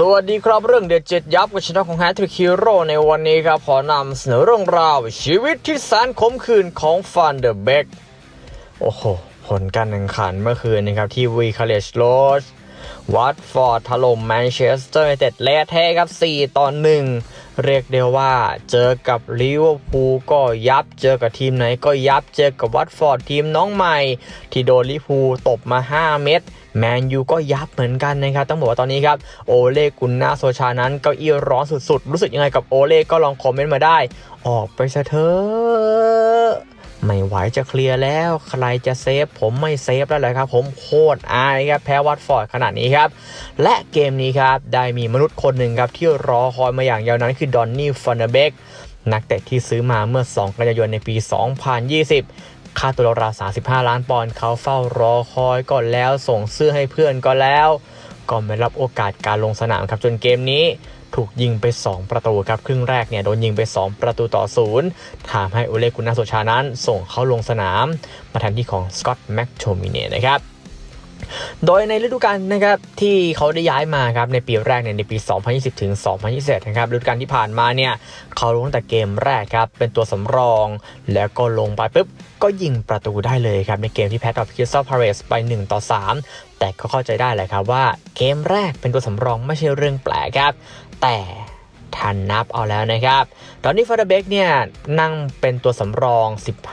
สวัสดีครับเรื่องเด็ดเจ็ดยับกับชนะของแฮทริคิโร่ในวันนี้ครับ ขอนำเสนอเรื่องราว ชีวิตที่แสนขมขื่นของฟันเดอร์เบกโอ้โห ผลการแข่งขันเมื่อคืนนะครับ ที่วีคาเลชโรสวัตฟอร์ดถล่มแมนเชสเตอร์ยูไนเต็ดและแท้ครับ 4 ต่อ 1 เรียกเดียวว่าเจอกับลิเวอร์พูลก็ยับเจอกับทีมไหนก็ยับเจอกับวัตฟอร์ดทีมน้องใหม่ ที่โดนลิเวอร์พูลตบมา 5 เม็ด แมนยูก็ยับเหมือนกันนะครับต้องบอกว่าตอนนี้ครับโอเล่กุนนาโซชานั้นเก็อี้ร้อนสุดๆ รู้สึกยังไงกับโอเล่ก็ลองคอมเมนต์มาได้ ออกไปซะเถอะไม่ไหวจะเคลียร์แล้ว ใครจะเซฟ ผมไม่เซฟแล้วเลยครับ ผมโคตรอายครับ แพ้วัตฟอร์ดขนาดนี้ครับ และเกมนี้ครับ ได้มีมนุษย์คนหนึ่งครับ ที่รอคอยมาอย่างยาวนานคือดอนนี่ฟันเนเบกนักเตะที่ซื้อมาเมื่อ 2 กันยายนในปี 2020 ค่าตัวราวๆ35 ล้านปอนด์เขาเฝ้ารอคอยก่อนแล้วส่งเสื้อให้เพื่อนก็แล้ว ก็ไม่รับโอกาสการลงสนามครับจนเกมนี้ถูกยิงไป 2 ประตูครับครึ่งแรกเนี่ยโดนยิงไป 2 ประตูต่อศูนย์ทำให้อุเลกุนาโซชานั้น ส่งเขาลงสนาม มาแทนที่ของสกอตต์แม็กโชมิเน่นะครับ โดยในฤดูกาลนะครับที่เขาได้ย้ายมาครับในปีแรกเนี่ยในปี 2020 ถึง 2021 นะครับฤดูกาลที่ผ่านมาเนี่ยเขาลงตั้งแต่เกมแรกครับเป็นตัวสำรอง แล้วก็ลงไปปุ๊บก็ยิงประตูได้เลยครับในเกมที่แพ้ต่อพิซซ่าพาเรสไป 1 ต่อ 3 แต่ก็เข้าใจได้แหละครับว่าเกมแรกเป็นตัวสำรองไม่ใช่เรื่องแปลกครับ แต่ ทันนับเอาแล้วนะครับ ตอนนี้ฟาร์เบกเนี่ยนั่งเป็นตัวสำรอง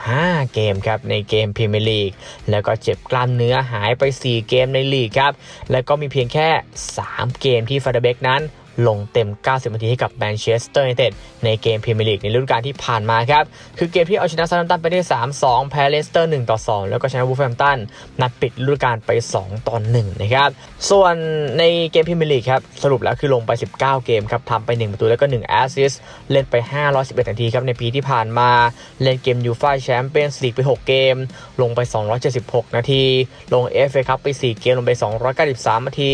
15 เกมครับในเกมพรีเมียร์ลีก แล้วก็เจ็บกล้ามเนื้อหายไป 4 เกมในลีกครับ แล้วก็มีเพียงแค่ 3 เกมที่ฟาร์เบกนั้น ลงเต็ม 90 นาทีให้กับแมนเชสเตอร์ยูไนเต็ดในเกมพรีเมียร์ลีกในฤดูกาลที่ผ่านมาครับ คือเกมที่เอาชนะซาร์ตันไปได้ 3-2 แพ้เลสเตอร์ 1-2 แล้วก็ชนะวูฟแฮมตันนัดปิดฤดูกาลไป 2-1 นะครับ ส่วนในเกมพรีเมียร์ลีกครับ สรุปแล้วคือลงไป 19 เกมครับทำไป 1 ประตูแล้วก็ 1 แอสซิสต์เล่นไป 511 นาทีครับในปีที่ผ่านมา เล่นเกมยูฟ่าแชมเปี้ยนส์ลีกไป 6 เกม ลงไป 276 นาที ลงเอฟเอคัพไป 4 เกมลงไป 293 นาที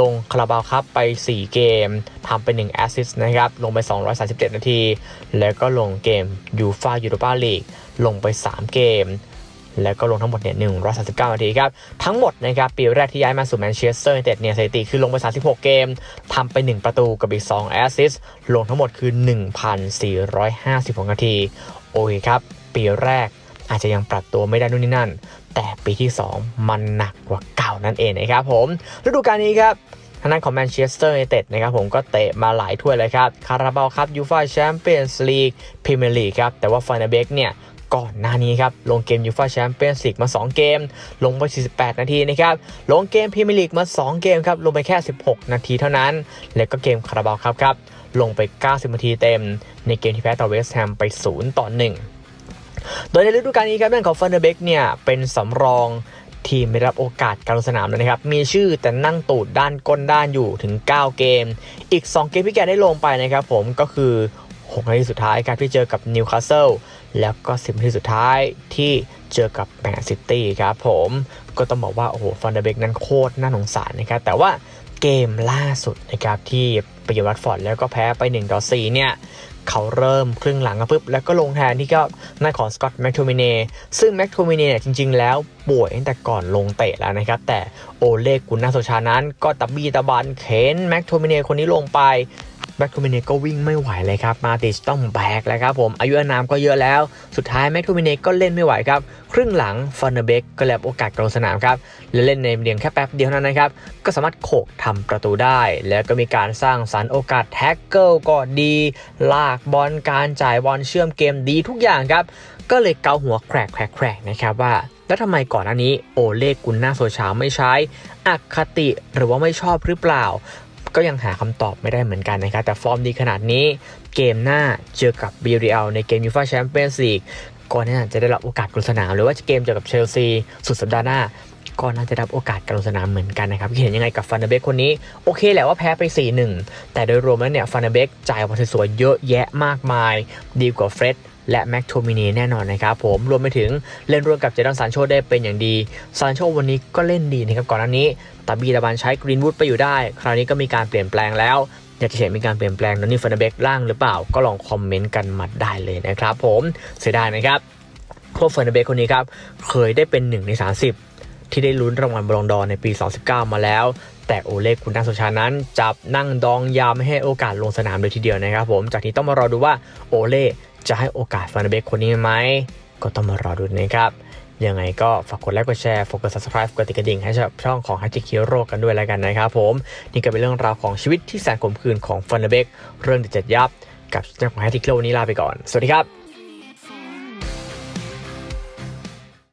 ลงคาราบาวคัพไป 4 เกมทำไป1แอสซิสต์นะครับ ลงไป 237 นาที แล้วก็ลงเกมยูฟ่ายูโรปาลีกลงไป 3 เกม แล้วก็ลงทั้งหมดเนี่ย139 นาทีครับ ทั้งหมดนะครับ ปีแรกที่ย้ายมาสู่แมนเชสเตอร์ยูไนเต็ดเนี่ยสถิติคือลงไป 36 เกมทำไป 1 ประตูกับอีก 2 แอสซิสต์ลงทั้งหมดคือ 1,456 นาที โอเคครับ ปีแรกอาจจะยังปรับตัวไม่ได้นู่นนี่นั่น แต่ปีที่ 2 มันหนักกว่าเก่านั่นเองนะครับผมฤดูกาลนี้ครับ ทางด้านของแมนเชสเตอร์ยูไนเต็ดนะครับผมก็เตะมาหลายถ้วยเลยครับ คาราบาลครับยูฟ่าแชมเปี้ยนส์ลีกพรีเมียร์ลีกครับ แต่ว่าฟานเบกเนี่ยก่อนหน้านี้ครับ ลงเกมยูฟ่าแชมเปี้ยนส์ลีกมา 2 เกม ลงไป 48 นาทีนะครับ ลงเกมพรีเมียร์ลีกมา 2 เกมครับ ลงไปแค่ 16 นาทีเท่านั้น แล้วก็เกมคาราบาลครับครับ ลงไป 90 นาทีเต็ม ในเกมที่แพ้ต่อเวสต์แฮมไป 0 ต่อ 1 โดยในฤดูกาลนี้ครับเรื่องของฟันเดอร์เบกเนี่ยเป็นสำรอง ทีมไม่รับโอกาสการลงสนามเลยนะครับ มีชื่อแต่นั่งตูดด้านก้นด้านอยู่ถึง 9 เกม อีก 2 เกมที่แกได้ลงไปนะครับผมก็คือ 6 นาทีสุดท้ายครับที่เจอกับนิวคาสเซิลแล้วก็ 10 นาทีสุดท้ายที่เจอกับแมนซิตี้ครับผมก็ต้องบอกว่าโอ้โหฟันเดอร์เบกนั้นโคตรน่าสงสารนะครับแต่ว่าเกมล่าสุดนะครับที่ไปเยือนวัตฟอร์ดแล้วก็แพ้ไป1ต่อ4เนี่ย เขาเริ่มครึ่งหลังปุ๊บแล้วก็ลงแทนที่ก็หน้าของสกอตแมคโทมินเน่ซึ่งแมคโทมิเน่เนี่ยจริง ๆ แล้วป่วยตั้งแต่ก่อนลงเตะแล้วนะครับ แต่โอเล่กุนนาโซชานั้นก็ตะบี้ตะบันเข็นแมคโทมินเน่คนนี้ลงไป แมคโทมิเน่ก็วิ่งไม่ไหวเลยครับ มาติชต้องแบกแล้วครับผมอายุอานามก็เยอะแล้ว สุดท้ายแมคโทมิเน่ก็เล่นไม่ไหวครับ ครึ่งหลังฟอนเนเบกก็แลบโอกาสกลงสนามครับและเล่นในเพียงแค่แป๊บเดียวนั้นนะครับ ก็สามารถโขกทำประตูได้ แล้วก็มีการสร้างสรรค์โอกาสแท็กเกิลก็ดี ลากบอลการจ่ายบอลเชื่อมเกมดีทุกอย่างครับก็เลยเกาหัวแครกแครกนะครับว่าแล้วทำไมก่อนหน้านี้โอเล่กุนนาโซชาไม่ใช้อคติหรือว่าไม่ชอบหรือเปล่า ก็ยังหาคำตอบไม่ได้เหมือนกันนะครับ แต่ฟอร์มดีขนาดนี้เกมหน้าเจอกับ b ี r ในเกมยูฟ่าแชมเปี้ยนส์ลีกก็น่าจะได้รับโอกาสลงสนาม หรือว่าเกมเจอกับเชลซีสุดสัปดาห์หน้าก็น่าจะได้รับโอกาสการลงสนามเหมือนกันนะครับเห็นยังไงกับฟันเดเบกคนนี้ โอเคแหละว่าแพ้ไป 4-1 แต่โดยรวมแล้วเนี่ยฟันเดเบกจ่ายบอลสวยๆเยอะแยะมากมาย ดีกว่าเฟร็ด และแม็กโทมินีแน่นอนนะครับผมรวมไปถึงเล่นร่วมกับเจดอนซานโชได้เป็นอย่างดีซานโชวันนี้ก็เล่นดีนะครับก่อนหน้านี้ตาบีตาบันใช้กรีนวูดไปอยู่ได้ คราวนี้ก็มีการเปลี่ยนแปลงแล้วอยากจะเห็นมีการเปลี่ยนแปลงนนนี่ฟันเดเบกล่างหรือเปล่า ก็ลองคอมเมนต์กันมาได้เลยนะครับผมเสียดายนะครับโคฟเฟอร์นเบกคนนี้ครับเคยได้เป็น 1 ใน 30 ที่ได้ลุ้นรางวัลบอลลงดอร์ในปี 2019 มาแล้ว แต่โอเล่คุณนาโซชานั้นจับนั่งดองยาไม่ให้โอกาสลงสนามเลยทีเดียวนะครับผมจากนี้ต้องมารอดูว่าโอเล่จะให้โอกาสฟานเดเบกคนนี้ไหมก็ต้องมารอดูนะครับยังไงก็ฝากกดไลค์กดแชร์ฝากกด subscribe กดติดกระดิ่งให้ช่องของฮัจิคิโร่กันด้วยแล้วกันนะครับผม นี่ก็เป็นเรื่องราวของชีวิตที่แสนขมขื่นของฟันเดเบกเรื่องเด็ดจัดยับ กับเจ้าของฮัจิคิโร่นี้ลาไปก่อน สวัสดีครับ